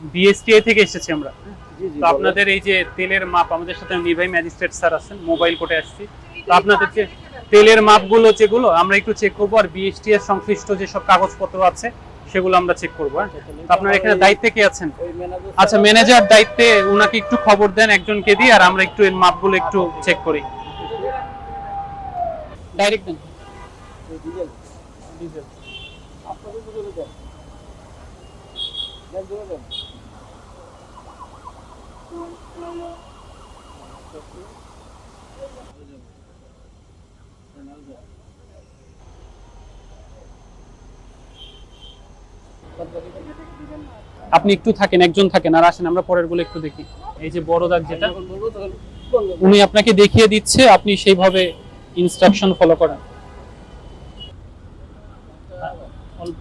BSTI থেকে এসেছি আমরা। তো আপনাদের এই যে তেলের মাপ আমাদের সাথে নির্বাহী ম্যাজিস্ট্রেট স্যার আছেন মোবাইল কোর্টে আসছি। তো আপনাদের যে তেলের মাপগুলো যেগুলো আমরা একটু চেক করব আর বিএসটিএস সংশ্লিষ্ট যেসব কাগজপত্র আছে সেগুলো আমরা চেক করব হ্যাঁ? তো আপনার এখানে দায়িত্বে কে আছেন? আচ্ছা ম্যানেজার দায়িত্বে ওনাকে একটু খবর দেন একজনকে দিয়ে আর আমরা একটু এর মাপগুলো একটু চেক করি। ডাইরেক্ট দেন। ডিজেল আপনাদের দেন। দেন জোরে দেন আপনি একটু থাকেন, একজন থাকেন, আর আসেন, আমরা পরেরগুলো একটু দেখি এই যে বড় দাগ যেটা। উনি আপনাকে দেখিয়ে দিচ্ছে, আপনি সেইভাবে ইনস্ট্রাকশন ফলো করেন অল্প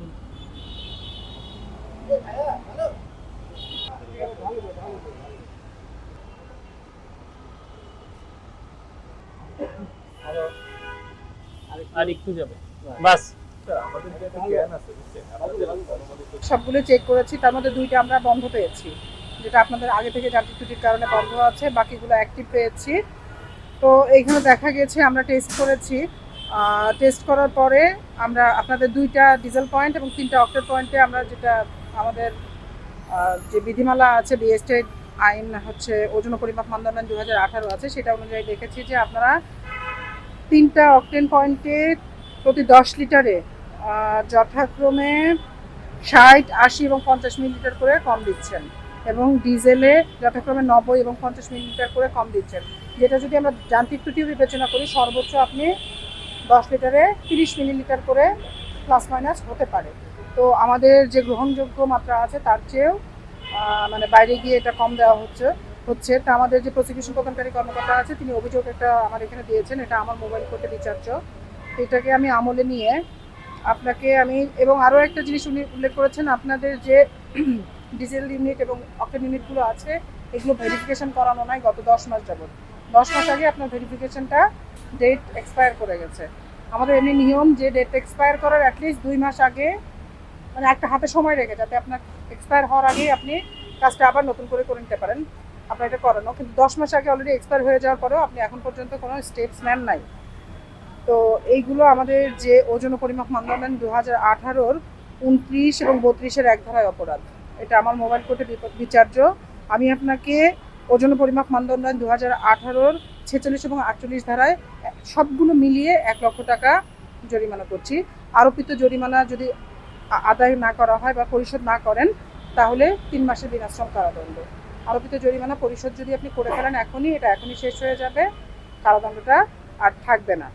আর একটু যাবে। বাস। সবগুলো চেক করেছি তার মধ্যে দুইটা আমরা বন্ধ পেয়েছি যেটা আপনাদের আগে থেকে যান্ত্রিক ত্রুটির কারণে বন্ধ আছে বাকিগুলো অ্যাক্টিভ পেয়েছি। তো এইখানে দেখা গেছে আমরা টেস্ট করেছি। টেস্ট করার পরে আমরা আপনাদের দুইটা ডিজেল পয়েন্ট এবং তিনটা অক্টের পয়েন্টে আমরা যেটা আমাদের যে বিধিমালা আছে বিএসটেড আইন হচ্ছে ওজন ও পরিমাপ মানদণ্ড দু হাজার আঠারো আছে সেটা অনুযায়ী দেখেছি যে আপনারা তিনটা অক্টেন পয়েন্টে প্রতি দশ লিটারে যথাক্রমে ষাট, আশি এবং পঞ্চাশ মিলিলিটার করে কম দিচ্ছেন এবং ডিজেলে যথাক্রমে নব্বই এবং পঞ্চাশ মিলিলিটার করে কম দিচ্ছেন। যেটা যদি আমরা যান্ত্রিক ত্রুটিও বিবেচনা করি, সর্বোচ্চ আপনি দশ লিটারে তিরিশ মিলিলিটার করে প্লাস মাইনাস হতে পারে। তো আমাদের যে গ্রহণযোগ্য মাত্রা আছে, তার চেয়েও মানে বাইরে গিয়ে এটা কম দেওয়া হচ্ছে। হচ্ছে, তা আমাদের যে প্রসিকিউশন প্রদানকারী কর্মকর্তা আছে, তিনি অভিযোগ একটা আমার এখানে দিয়েছেন, এটা আমার মোবাইল কোর্টে বিচার্য এটাকে আমি আমলে নিয়ে আপনাকে আমি, এবং আরও একটা জিনিস উনি উল্লেখ করেছেন, আপনাদের যে ডিজেল ইউনিট এবং অকেন ইউনিটগুলো আছে, এগুলো ভেরিফিকেশন করানো নাই গত দশ মাস যাবত দশ মাস আগে আপনার ভেরিফিকেশনটা ডেট এক্সপায়ার করে গেছে। আমাদের এমনি নিয়ম যে ডেট এক্সপায়ার করার অ্যাটলিস্ট দুই মাস আগে মানে একটা হাতে সময় রেখে, যাতে আপনার এক্সপায়ার হওয়ার আগেই আপনি কাজটা আবার নতুন করে করে নিতে পারেন। আপনার এটা করানো। কিন্তু দশ মাস আগে অলরেডি এক্সপায়ার হয়ে যাওয়ার পরেও আপনি এখন পর্যন্ত কোনো স্টেপস নেন নাই। তো এইগুলো আমাদের যে ওজন পরিমাপ মানদণ্ড দু হাজার আঠারোর উনত্রিশ এবং বত্রিশের এক ধারায় অপরাধ। এটা আমার মোবাইল কোর্টে বিচার্য। আমি আপনাকে ওজন পরিমাপ মানদণ্ড দু হাজার আঠারোর ছেচল্লিশ এবং আটচল্লিশ ধারায় সবগুলো মিলিয়ে এক লক্ষ টাকা জরিমানা করছি। আরোপিত জরিমানা যদি আদায় না করা হয় বা পরিশোধ না করেন, তাহলে তিন মাসের বিনাশ্রম কারাদণ্ড। আরোপিত জরিমানা পরিশোধ যদি আপনি করে ফেলেন এখনই, এটা এখনই শেষ হয়ে যাবে, কারাদণ্ডটা আর থাকবে না।